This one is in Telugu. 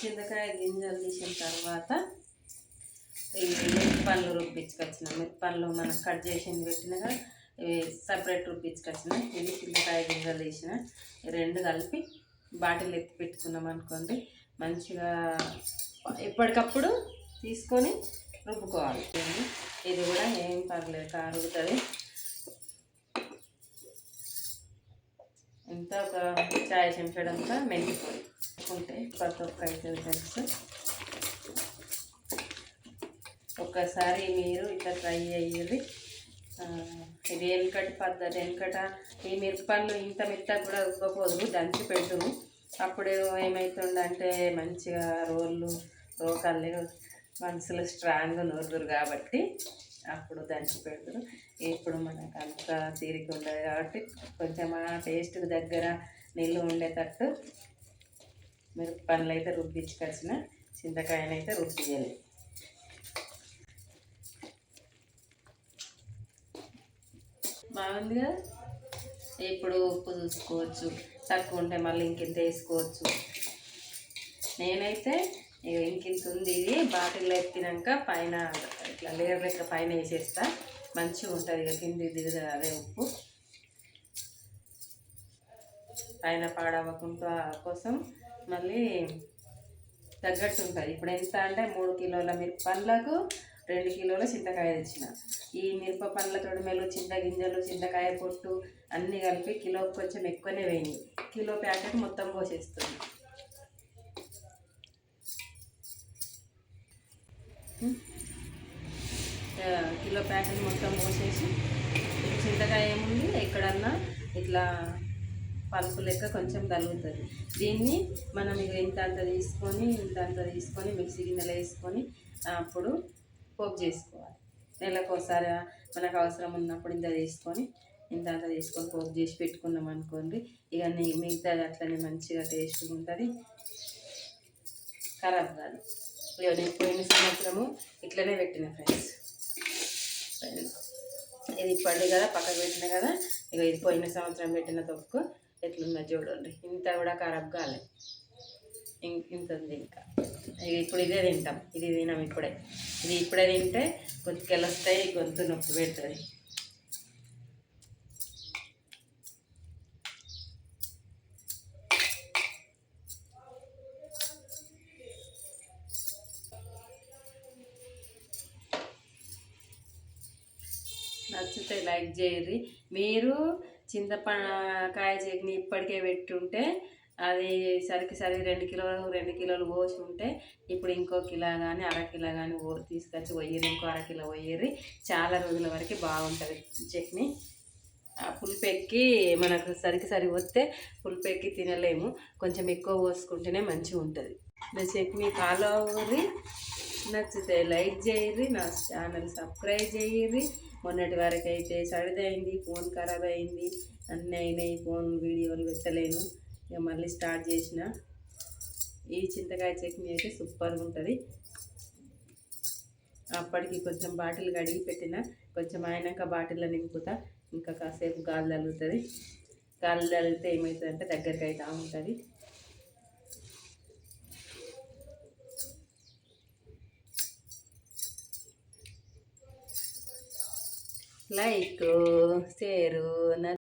చింతకాయ గింజలు తీసిన తర్వాత మిరపళ్ళు మిరప పండ్లు రుబ్బించుకొచ్చిన. మిరప మనం కట్ చేసి పెట్టినగా ఇవి సపరేట్ రుబ్బించుకొచ్చిన ఇది చింతకాయ గింజలు తీసిన రెండు కలిపి బాటిల్ ఎత్తి పెట్టుకున్నాం అనుకోండి మంచిగా ఎప్పటికప్పుడు తీసుకొని రుబ్బుకోవాలి. ఇది కూడా ఏం పర్లేదు కారుగుతుంది. ఇంత ఒక చాయ్ చెంచడంతా మెంతి పొడి ఉంటే ప్రతి ఒక్క అవుతుంది తెలుసు. ఒక్కసారి మీరు ఇట్లా ట్రై అయ్యేది ఇది వెనుకటి పద్ధతి వెనుకట ఈ మిరపళ్ళు ఇంత మెత్త కూడా ఇవ్వకపోదు దంచి పెట్టును అప్పుడు ఏమవుతుందంటే మంచిగా రోళ్ళు రోకల్లే మనసులో స్ట్రాంగ్ నూరుదురు కాబట్టి అప్పుడు దంచి పెడతారు. ఇప్పుడు మనకు అంత తీరిక ఉండదు కాబట్టి కొంచెం ఆ టేస్ట్ దగ్గర నీళ్ళు ఉండేటట్టు మీరు పనులు అయితే రుబ్బించుకొచ్చిన చింతకాయనైతే రుబ్బియాలి బాగుంది కదా ఇప్పుడు ఉప్పు చూసుకోవచ్చు. తక్కువ ఉంటే మళ్ళీ ఇంకెంత వేసుకోవచ్చు? నేనైతే ఇక ఇంకింత ఉంది ఇది? బాటిల్లో ఎత్తినాక పైన ఇట్లా లేయర్ లెక్క పైన వేసేస్తా. మంచిగా ఉంటుంది ఇక కింది దిగుతుంది అదే ఉప్పు. పైన పాడవకుండా కోసం మళ్ళీ తగ్గట్టు ఉంటుంది. ఇప్పుడు ఎంత అంటే మూడు కిలోల మిరప పండ్లకు రెండు కిలోల చింతకాయ తెచ్చిన. ఈ మిరప పండ్లతో మెలు చింత గింజలు చింతకాయ పొట్టు అన్నీ కలిపి కిలో కొంచెం ఎక్కువనే వేయింది కిలో ప్యాకెట్ మొత్తం పోసేస్తుంది. కిలో ప్యాకెట్ మొత్తం పోసేసి చింతకాయ ఏముంది ఎక్కడన్నా ఇట్లా పలుపు లెక్క కొంచెం తగులుతుంది. దీన్ని మనం ఇక ఇంత అంత తీసుకొని ఇంత అంత తీసుకొని మిక్సీ గిన్నెలో వేసుకొని అప్పుడు పోపు చేసుకోవాలి. నెలకు ఒకసారి మనకు అవసరం ఉన్నప్పుడు ఇంత తీసుకొని ఇంత అంత తీసుకొని పోపు చేసి పెట్టుకున్నాం అనుకోండి ఇక నీ- మిగతాది అట్లనే మంచిగా టేస్ట్గా ఉంటుంది. ఖరాబ్ కాదు. నేను పోయిన సంవత్సరము ఇట్లనే పెట్టిన ఫ్రెండ్స్ ఇది పడి కదా పక్కకు పెట్టిన కదా ఇక ఇది పోయిన సంవత్సరం పెట్టిన తొక్కు ఎట్లున్నా చూడండి. ఇంత కూడా ఖరాబ్ కాలే. ఇంత ఉంది ఇంకా. ఇక ఇప్పుడు ఇదే తింటాం. ఇది తినాం ఇప్పుడే. ఇది ఇప్పుడే తింటే గొంతుకెళ్ళొస్తాయి గొంతు నొప్పి పెడుతుంది. నచ్చితే లైక్ చేయర్రి. మీరు చింతపంకాయ చట్నీ ఇప్పటికే పెట్టుంటే అది సరికి సరి రెండు కిలోలు రెండు కిలోలు పోసి ఉంటే ఇప్పుడు ఇంకో కిలో కానీ అర కిలో కానీ తీసుకొచ్చి పోయిర్రి ఇంకో అర కిలో పోయిర్రి చాలా రోజుల వరకు బాగుంటుంది చట్నీ. ఆ మనకు సరికి సరి వస్తే పులిపెక్కి తినలేము. కొంచెం ఎక్కువ పోసుకుంటేనే మంచిగా ఉంటుంది చట్నీ ఫాలో నచ్చితే లైక్ చేయర్రి నా ఛానల్ సబ్స్క్రైబ్ చేయర్రి మొన్నటి వరకు అయితే సడిదైంది ఫోన్ ఖరాబ్ అయింది అన్నీ అయినాయి ఫోన్ వీడియోలు పెట్టలేను. ఇక మళ్ళీ స్టార్ట్ చేసిన. ఈ చింతకాయ చట్నీ అయితే సూపర్గా ఉంటుంది. అప్పటికి కొంచెం బాటిల్ కడిగి పెట్టిన. కొంచెం అయినాక బాటిల్లో నింపుతా. ఇంకా కాసేపు గాలి తగులుతుంది. గాలి తగిలితే ఏమవుతుంది అంటే దగ్గరికి అయితే ఉంటుంది లైక్ షేరు